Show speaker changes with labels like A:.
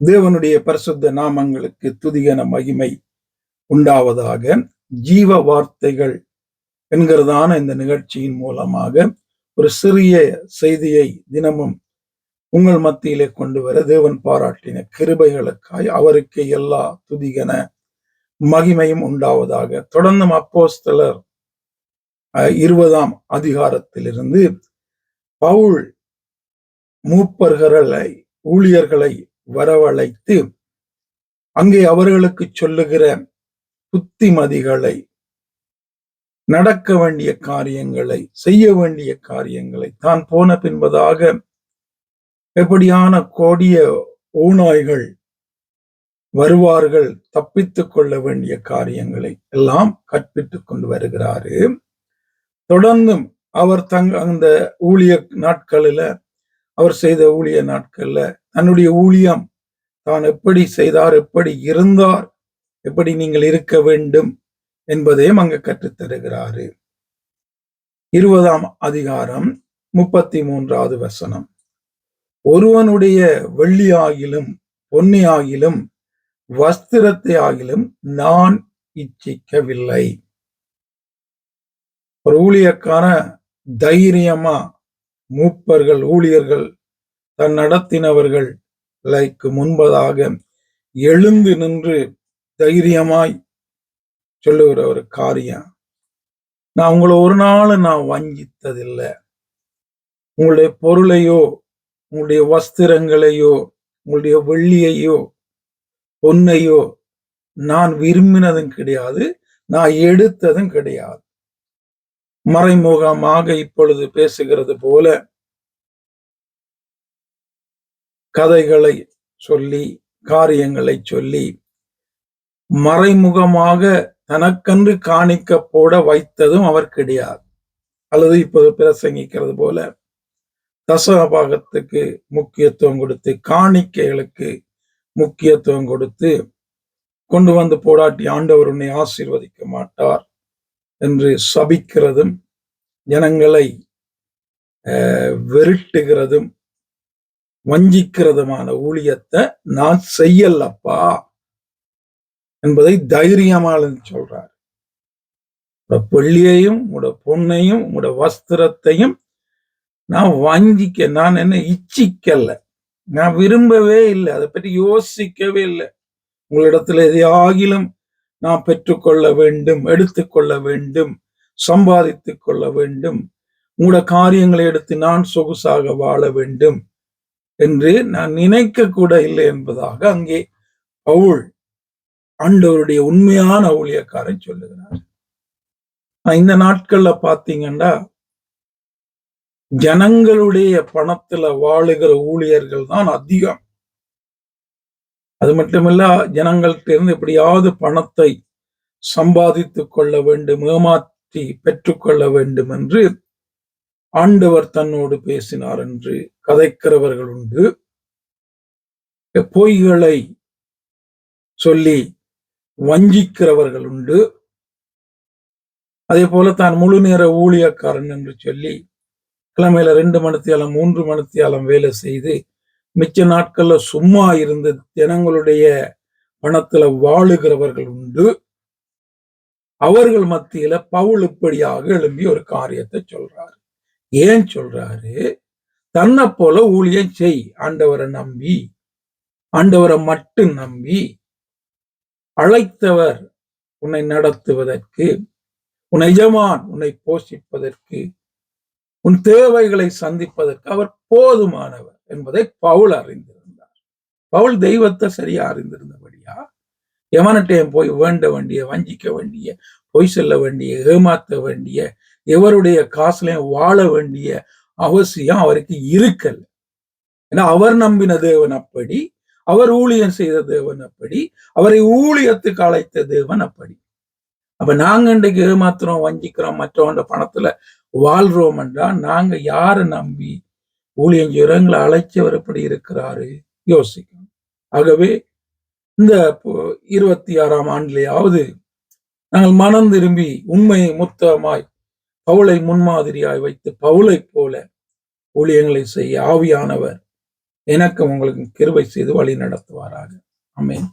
A: தேவனுடைய பரிசுத்த நாமங்களுக்கு துதிகன மகிமை உண்டாவதாக ஜீவ வார்த்தைகள் என்கிறதான இந்த நிகழ்ச்சியின் மூலமாக ஒரு சிறிய செய்தியை தினமும் உங்கள் மத்தியிலே கொண்டு வர தேவன் பாராட்டின கிருபைகளுக்காய் அவருக்கு எல்லா துதிகன மகிமையும் உண்டாவதாக. தொடர்ந்தும் அப்போஸ்தலர் அஹ், இருபதாம் அதிகாரத்திலிருந்து பவுல் மூப்பர்களை ஊழியர்களை வரவழைத்து அங்கே அவர்களுக்கு சொல்லுகிற புத்திமதிகளை நடக்க வேண்டிய காரியங்களை செய்ய வேண்டிய காரியங்களை தான் போன பின்பதாக எப்படியான கோடிய ஊனாய்கள் வருவார்கள் தப்பித்துக் கொள்ள வேண்டிய காரியங்களை எல்லாம் கற்பித்துக் கொண்டு வருகிறாரு. தொடர்ந்தும் அவர் தங்க அந்த ஊழிய நாட்களில அவர் செய்த ஊழிய நாட்கள்ல தன்னுடைய ஊழியம் தான் எப்படி செய்தார் எப்படி இருந்தார் எப்படி நீங்கள் இருக்க வேண்டும் என்பதையும் அங்கு கற்றுத்தருகிறாரு இருபதாம் அதிகாரம் முப்பத்தி மூன்றாவது வசனம். ஒருவனுடைய வெள்ளியாகிலும் பொன்னியாகிலும் வஸ்திரத்தை ஆகிலும் நான் இச்சிக்கவில்லை. ஒரு ஊழியக்கான தைரியமா மூப்பர்கள் ஊழியர்கள் தன் நடத்தினவர்கள் லைக்கு முன்பதாக எழுந்து நின்று தைரியமாய் சொல்லுகிற ஒரு காரியம். நான் உங்களை ஒரு நாள் நான் வஞ்சித்ததில்லை. உங்களுடைய பொருளையோ உங்களுடைய வஸ்திரங்களையோ உங்களுடைய வெள்ளியையோ பொன்னையோ நான் விரும்பினதும் கிடையாது நான் எடுத்ததும் கிடையாது. மறைமுகமாக இப்பொழுது பேசுகிறது போல கதைகளை சொல்லி காரியங்களை சொல்லி மறைமுகமாக தனக்கன்று காணிக்க போட வைத்ததும் அவர் கிடையாது. அல்லது இப்போது பிரசங்கிக்கிறது போல தசபாகத்துக்கு முக்கியத்துவம் கொடுத்து காணிக்கைகளுக்கு முக்கியத்துவம் கொடுத்து கொண்டு வந்து போராட்டி ஆண்டவர் உன்னை ஆசீர்வதிக்க மாட்டார் என்று சபிக்கிறதும் ஜனங்களை வெருட்டுகிறதும் வஞ்சிக்கிறதுமான ஊழியத்தை நான் செய்யலப்பா என்பதை தைரியமாக சொல்றார். உங்களோட வெள்ளியையும் உங்களோட பொண்ணையும் உங்களோட வஸ்திரத்தையும் நான் வஞ்சிக்க நான் என்ன இச்சிக்கல. நான் விரும்பவே இல்லை அதை பற்றி யோசிக்கவே இல்லை. உங்களிடத்துல எதையாகிலும் நான் பெற்றுக்கொள்ள வேண்டும் எடுத்துக்கொள்ள வேண்டும் சம்பாதித்துக் கொள்ள வேண்டும். உங்களோட காரியங்களை எடுத்து நான் சொகுசாக வாழ வேண்டும். என்று நான் நினைக்க கூட இல்லை என்பதாக அங்கே பவுல் ஆண்டவருடைய உண்மையான ஊழியக்காரை சொல்லுகிறார். இந்த நாட்கள்ல பாத்தீங்கன்னா ஜனங்களுடைய பணத்துல வாழுகிற ஊழியர்கள் தான் அதிகம். அது மட்டுமல்ல ஜனங்கள்ட்ட இருந்து எப்படியாவது பணத்தை சம்பாதித்துக் கொள்ள வேண்டும் ஏமாற்றி பெற்றுக்கொள்ள வேண்டும் என்று ஆண்டவர் தன்னோடு பேசினார் என்று கதைக்கிறவர்கள் உண்டு. பொய்களை சொல்லி வஞ்சிக்கிறவர்கள் உண்டு. அதே போல தான் முழு நேர ஊழியக்காரன் என்று சொல்லி கிழமையில ரெண்டு மணித்தியாலம் மூன்று மணித்தியாலம் வேலை செய்து மிச்ச நாட்கள்ல சும்மா இருந்து ஜனங்களுடைய பணத்துல வாழுகிறவர்கள் உண்டு. அவர்கள் மத்தியில பவுல் இப்படியாக எழும்பி ஒரு காரியத்தை சொல்றார். ஏன் சொல்றாரு? தன்னை போல ஊழியம் செய் ஆண்டவரை நம்பி. ஆண்டவரை மட்டும் நம்பி. அழைத்தவர் உன்னை நடத்துவதற்கு உன் எஜமான் உன்னை போஷிப்பதற்கு உன் தேவைகளை சந்திப்பதற்கு அவர் போதுமானவர் என்பதை பவுல் அறிந்திருந்தார். பவுல் தெய்வத்தை சரியா அறிந்திருந்தபடியா? எவனட்டையும் போய் வேண்ட வேண்டிய வஞ்சிக்க வேண்டிய பொய் சொல்ல வேண்டிய ஏமாத்த வேண்டிய எவருடைய காசுலையும் வாழ வேண்டிய அவசியம் அவருக்கு இருக்கல. ஏன்னா அவர் நம்பின தேவன் அப்படி அவர் ஊழியம் செய்த தேவன் அப்படி அவரை ஊழியத்துக்கு அழைத்த தேவன் அப்படி. அப்ப நாங்க இன்றைக்கு ஏமாத்துறோம் வஞ்சிக்கிறோம் மற்றவங்க பணத்துல வாழ்றோம் என்றா நாங்க யாரை நம்பி ஊழியம் ஜுரங்களை அழைச்சவர் எப்படி இருக்கிறாரு? யோசிக்கணும். ஆகவே இந்த இருபத்தி ஆறாம் ஆண்டுலேயாவது நாங்கள் மனம் திரும்பி உண்மை முத்தமாய் பவுலை முன்மாதிரியாய் வைத்து பவுளை போல ஊழியங்களை செய்ய ஆவியானவர் எனக்கு உங்களுக்கு கிருவை செய்து வழி நடத்துவாராக. அமேன்